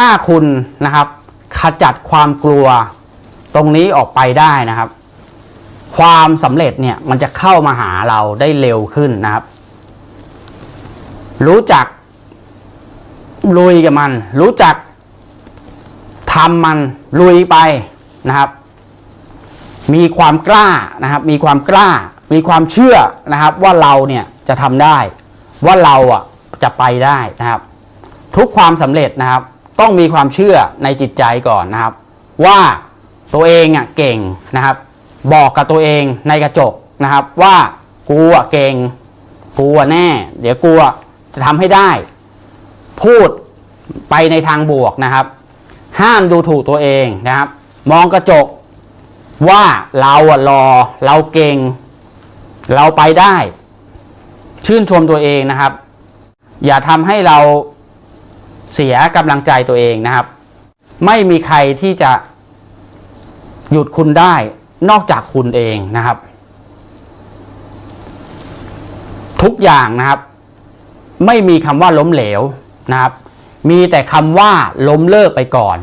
ถ้าคุณนะครับ ขจัดความกลัวตรงนี้ออกไปได้นะครับ ความสำเร็จเนี่ยมันจะเข้ามาหาเราได้เร็วขึ้นนะครับ รู้จักลุยกับมัน รู้จักทำมันลุยไปนะครับ มีความกล้านะครับ มีความกล้า มีความเชื่อนะครับ ว่าเราเนี่ยจะทำได้ ว่าเราอะจะไปได้นะครับ ทุกความสำเร็จนะครับ ต้องมีความเชื่อในจิตใจก่อนนะครับ ว่าตัวเองอะเก่งนะครับ บอกกับตัวเองในกระจกนะครับ ว่ากูอะเก่งกูอะแน่ เดี๋ยวกูอะจะทำให้ได้ พูดไปในทางบวกนะครับ ห้ามดูถูกตัวเองนะครับ มองกระจกว่าเราอะรอเราเก่ง เราไปได้ ชื่นชมตัวเองนะครับ อย่าทำให้เรา เสียกำลังใจตัวเองนะครับ ไม่มีใครที่จะหยุดคุณได้นอกจากคุณเองนะครับ ทุกอย่างนะครับ ไม่มีคำว่าล้มเหลวนะครับ มีแต่คำว่าล้มเลิกไปก่อน